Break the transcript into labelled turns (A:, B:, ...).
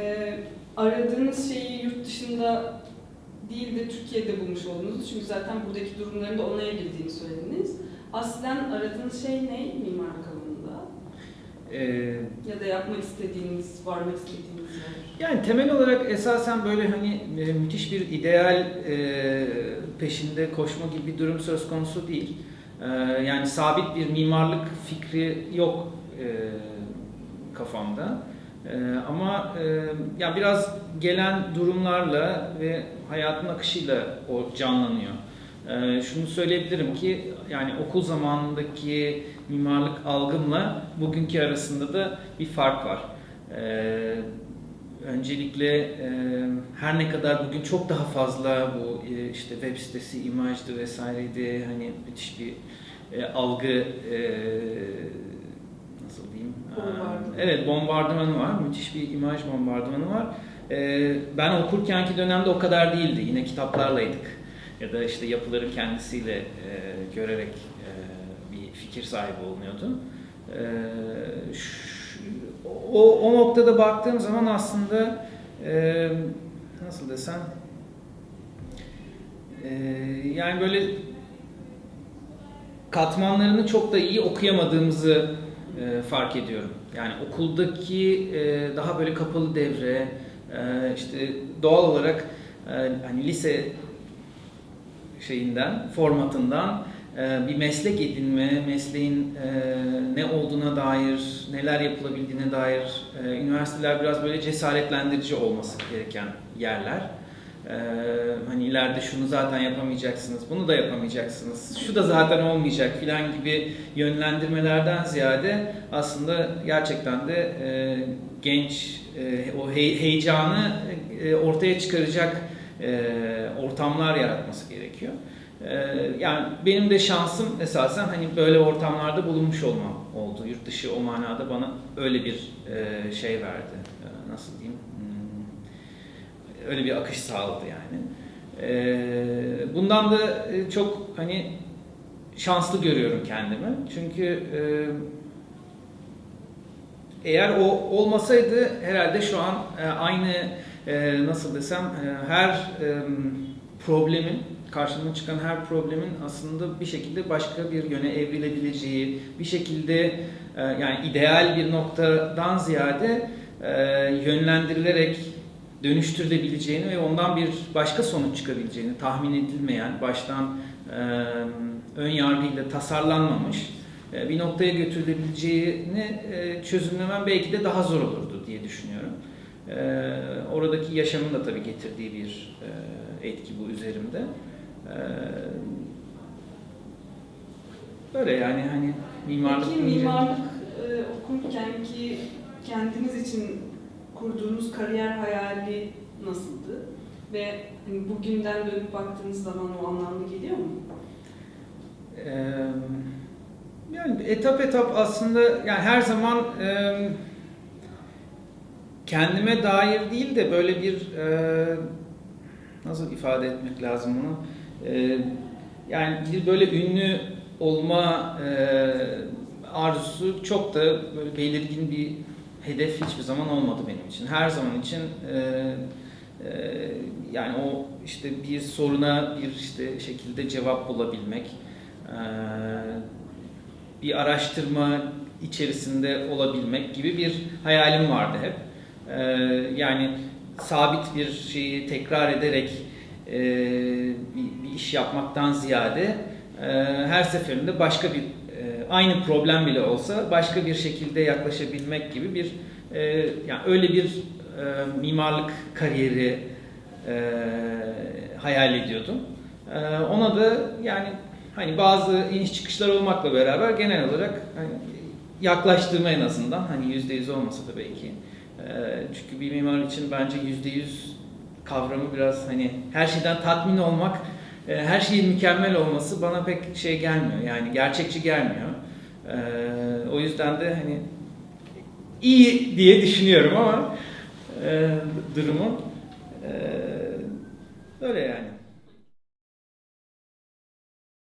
A: Ee, aradığınız şeyi yurt dışında değil de Türkiye'de bulmuş oldunuz. Çünkü zaten buradaki durumların da ona evrildiğini söylediniz. Aslen aradığınız şey ne mimarlık alanında?
B: Ee,
A: Ya da yapmak istediğiniz, varmak istediğiniz yer?
B: Yani temel olarak esasen böyle hani e, müthiş bir ideal e, peşinde koşma gibi bir durum söz konusu değil. E, yani sabit bir mimarlık fikri yok e, kafamda. E, ama e, ya biraz gelen durumlarla ve hayatın akışıyla o canlanıyor. E, şunu söyleyebilirim ki yani okul zamanındaki mimarlık algımla bugünkü arasında da bir fark var. E, Öncelikle e, her ne kadar bugün çok daha fazla bu e, işte web sitesi, imajdı vesaireydi hani müthiş bir e, algı e, nasıl diyeyim?
A: Bombardıman.
B: Evet bombardımanı var. Müthiş bir imaj bombardımanı var. E, ben okurkenki dönemde o kadar değildi. Yine kitaplarlaydık. Ya da işte yapıları kendisiyle e, görerek e, bir fikir sahibi olunuyordu. E, şu- o, o noktada baktığım zaman aslında e, nasıl desem yani böyle katmanlarını çok da iyi okuyamadığımızı e, fark ediyorum. Yani okuldaki e, daha böyle kapalı devre, e, işte doğal olarak e, hani lise şeyinden, formatından e, bir meslek edinme, mesleğin e, ne olduğuna dair, neler yapılabildiğine dair e, üniversiteler biraz böyle cesaretlendirici olması gereken yerler. E, hani ileride şunu zaten yapamayacaksınız, bunu da yapamayacaksınız, şu da zaten olmayacak filan gibi yönlendirmelerden ziyade aslında gerçekten de e, genç e, o hey- heyecanı e, ortaya çıkaracak ortamlar yaratması gerekiyor. Ee, yani benim de şansım esasen hani böyle ortamlarda bulunmuş olmam oldu. Yurt dışı o manada bana öyle bir şey verdi. Ee, Nasıl diyeyim? Öyle bir akış sağladı yani. Ee, Bundan da e, çok hani şanslı görüyorum kendimi. Çünkü e, eğer o olmasaydı herhalde şu an e, aynı e, nasıl desem e, her e, problemin karşıma çıkan her problemin aslında bir şekilde başka bir yöne evrilebileceği, bir şekilde e, yani ideal bir noktadan ziyade e, yönlendirilerek dönüştürülebileceğini ve ondan bir başka sonuç çıkabileceğini tahmin edilmeyen, baştan e, ön yargıyla tasarlanmamış e, bir noktaya götürülebileceğini e, çözümlemem belki de daha zor olurdu diye düşünüyorum. E, Oradaki yaşamın da tabii getirdiği bir e, etki bu üzerimde. E, Böyle yani hani mimarlık
A: Peki mimarlık e, okurken ki kendiniz için kurduğunuz kariyer hayali nasıldı? Ve hani bugünden dönüp baktığınız zaman o anlamlı geliyor mu?
B: Eee, Yani etap etap aslında yani her zaman eee, kendime dair değil de böyle bir eee, nasıl ifade etmek lazım bunu? Eee, yani bir böyle ünlü olma eee, arzusu çok da böyle belirgin bir hedef hiçbir zaman olmadı benim için. Her zaman için eee, eee, yani o işte bir soruna bir işte şekilde cevap bulabilmek, eee, bir araştırma içerisinde olabilmek gibi bir hayalim vardı hep. Eee, yani sabit bir şeyi tekrar ederek eee, bir, bir iş yapmaktan ziyade eee, her seferinde başka bir aynı problem bile olsa başka bir şekilde yaklaşabilmek gibi bir eee, yani öyle bir eee, mimarlık kariyeri eee, hayal ediyordum. Eee, ona da yani hani bazı iniş çıkışlar olmakla beraber genel olarak hani yaklaştırma en azından hani yüzde yüz olmasa da belki. Eee, çünkü bir mimar için bence yüzde yüz kavramı biraz hani her şeyden tatmin olmak, e, her şeyin mükemmel olması bana pek şey gelmiyor. Yani gerçekçi gelmiyor. Eee, o yüzden de hani iyi diye düşünüyorum ama e, durumu. E, öyle yani.